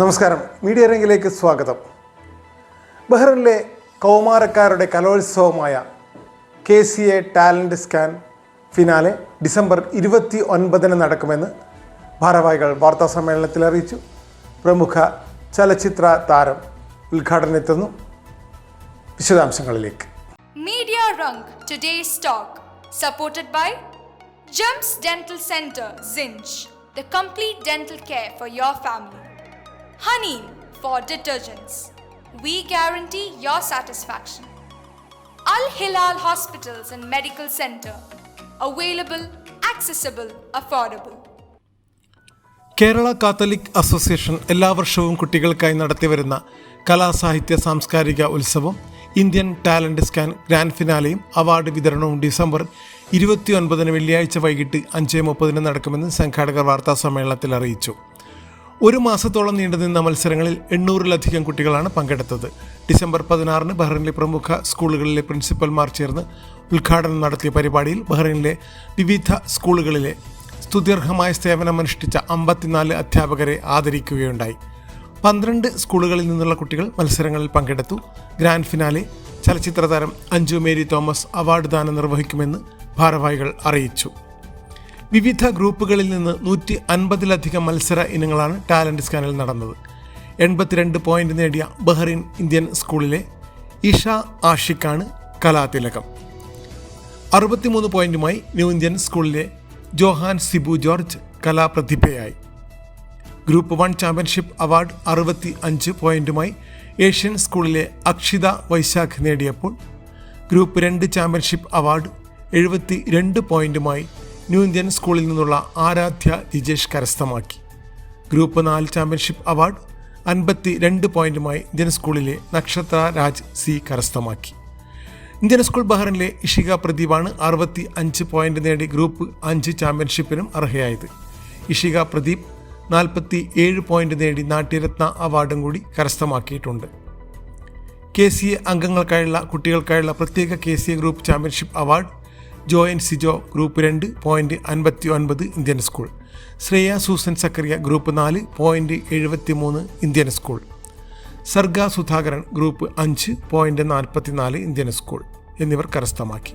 നമസ്കാരം. മീഡിയ രംഗിലേക്ക് സ്വാഗതം. ബഹ്റിനിലെ കൗമാരക്കാരുടെ കലോത്സവമായ K C A talent scan finale December ഇരുപത്തി ഒൻപതിന് നടക്കുമെന്ന് ഭാരവാഹികൾ വാർത്താ സമ്മേളനത്തിൽ അറിയിച്ചു. പ്രമുഖ ചലച്ചിത്ര താരം ഉദ്ഘാടനത്തെത്തുന്നു വിശദാംശങ്ങളിലേക്ക്. Media Rang today stock supported by gems dental centre സിഞ്ച് the complete dental care for your family. Honey for detergents. We guarantee your satisfaction. Al Hilal Hospitals and Medical Center. Available accessible affordable. Kerala Catholic Association എല്ലാ വർഷവും കുട്ടികൾക്കായി നടത്തിവരുന്ന കലാസാഹിത്യ സാംസ്കാരിക ഉത്സവം Indian talent scan grand ഫിനാലെയും award വിതരണവും December ഇരുപത്തിയൊൻപതിന് വെള്ളിയാഴ്ച വൈകിട്ട് അഞ്ച് മുപ്പതിന് നടക്കുമെന്ന് സംഘാടകർ വാർത്താ സമ്മേളനത്തിൽ അറിയിച്ചു. ഒരു മാസത്തോളം നീണ്ടുനിന്ന മത്സരങ്ങളിൽ എണ്ണൂറിലധികം കുട്ടികളാണ് പങ്കെടുത്തത്. ഡിസംബർ പതിനാറിന് ബഹ്റിനിലെ പ്രമുഖ സ്കൂളുകളിലെ പ്രിൻസിപ്പൽമാർ ചേർന്ന് ഉദ്ഘാടനം നടത്തിയ പരിപാടിയിൽ ബഹ്റിനിലെ വിവിധ സ്കൂളുകളിലെ സ്തുത്യർഹമായ സേവനമനുഷ്ഠിച്ച അമ്പത്തിനാല് അധ്യാപകരെ ആദരിക്കുകയുണ്ടായി. പന്ത്രണ്ട് സ്കൂളുകളിൽ നിന്നുള്ള കുട്ടികൾ മത്സരങ്ങളിൽ പങ്കെടുത്തു. ഗ്രാൻഡ് ഫിനാലെ ചലച്ചിത്ര താരം അഞ്ജു മേരി തോമസ് അവാർഡ് ദാനം നിർവഹിക്കുമെന്ന് ഭാരവാഹികൾ അറിയിച്ചു. വിവിധ ഗ്രൂപ്പുകളിൽ നിന്ന് നൂറ്റി അൻപതിലധികം മത്സര ഇനങ്ങളാണ് ടാലന്റ് സ്കാനിൽ നടന്നത്. എൺപത്തിരണ്ട് പോയിന്റ് നേടിയ ബഹ്റിൻ ഇന്ത്യൻ സ്കൂളിലെ ഇഷ ആഷിഖാണ് കലാതിലകം. അറുപത്തിമൂന്ന് പോയിന്റുമായി ന്യൂ ഇന്ത്യൻ സ്കൂളിലെ ജോഹാൻ സിബു ജോർജ് കലാപ്രതിഭയായി. ഗ്രൂപ്പ് വൺ ചാമ്പ്യൻഷിപ്പ് അവാർഡ് അറുപത്തി അഞ്ച് പോയിന്റുമായി ഏഷ്യൻ സ്കൂളിലെ അക്ഷിത വൈശാഖ് നേടിയപ്പോൾ ഗ്രൂപ്പ് രണ്ട് ചാമ്പ്യൻഷിപ്പ് അവാർഡ് എഴുപത്തി രണ്ട് പോയിന്റുമായി ന്യൂ ഇന്ത്യൻ സ്കൂളിൽ നിന്നുള്ള ആരാധ്യ ജിജേഷ് കരസ്ഥമാക്കി. ഗ്രൂപ്പ് നാല് ചാമ്പ്യൻഷിപ്പ് അവാർഡ് അൻപത്തി രണ്ട് പോയിന്റുമായി ഇന്ത്യൻ സ്കൂളിലെ നക്ഷത്ര രാജ് സി കരസ്ഥമാക്കി. ഇന്ത്യൻ സ്കൂൾ ബഹ്റിനിലെ ഇഷിക പ്രദീപാണ് അറുപത്തി അഞ്ച് പോയിന്റ് നേടി ഗ്രൂപ്പ് അഞ്ച് ചാമ്പ്യൻഷിപ്പിനും അർഹയായത്. ഇഷിക പ്രദീപ് നാൽപ്പത്തി ഏഴ് പോയിന്റ് നേടി നാട്യരത്ന അവാർഡും കൂടി കരസ്ഥമാക്കിയിട്ടുണ്ട്. കെ സി എ അംഗങ്ങൾക്കായുള്ള കുട്ടികൾക്കായുള്ള പ്രത്യേക K C A group championship award Joyan Sijo group രണ്ട് പോയിന്റ് അൻപത്തി ഒൻപത് Indian school. Shreya Susan Zacharia group നാല് പോയിന്റ് എഴുപത്തി മൂന്ന് Indian school. Sarga Sudhakaran group അഞ്ച് പോയിന്റ് നാൽപ്പത്തിനാല് ഇന്ത്യൻ സ്കൂൾ എന്നിവർ കരസ്ഥമാക്കി.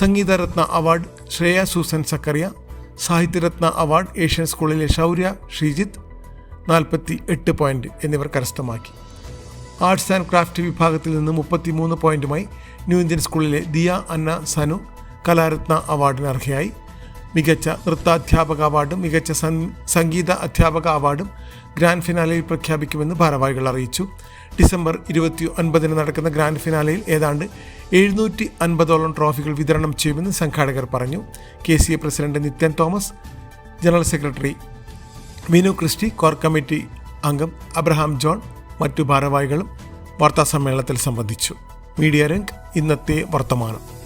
Sangeetharatna award Shreya Susan Zacharia Sahityaratna award Asian സ്കൂളിലെ ശൗര്യ ശ്രീജിത്ത് നാൽപ്പത്തി എട്ട് പോയിന്റ് എന്നിവർ കരസ്ഥമാക്കി. ആർട്സ് ആൻഡ് ക്രാഫ്റ്റ് വിഭാഗത്തിൽ നിന്ന് മുപ്പത്തി മൂന്ന് പോയിന്റുമായി ന്യൂ ഇന്ത്യൻ സ്കൂളിലെ ദിയ അന്ന സനു കലാരത്ന അവാർഡിന് അർഹയായി. മികച്ച നൃത്താധ്യാപക അവാർഡും മികച്ച സംഗീത അധ്യാപക അവാർഡും ഗ്രാൻഡ് ഫിനാലയിൽ പ്രഖ്യാപിക്കുമെന്ന് ഭാരവാഹികൾ അറിയിച്ചു. ഡിസംബർ ഇരുപത്തി ഒൻപതിന് നടക്കുന്ന ഗ്രാൻഡ് ഫിനാലയിൽ ഏതാണ്ട് എഴുന്നൂറ്റി അൻപതോളം ട്രോഫികൾ വിതരണം ചെയ്യുമെന്ന് സംഘാടകർ പറഞ്ഞു. K C A president Nithyan Thomas general secretary Vinu Christy core committee അംഗം അബ്രഹാം ജോൺ മറ്റു ഭാരവാഹികളും വാർത്താസമ്മേളനത്തിൽ സംബന്ധിച്ചു. മീഡിയ രംഗ് ഇന്നത്തെ വർത്തമാനം.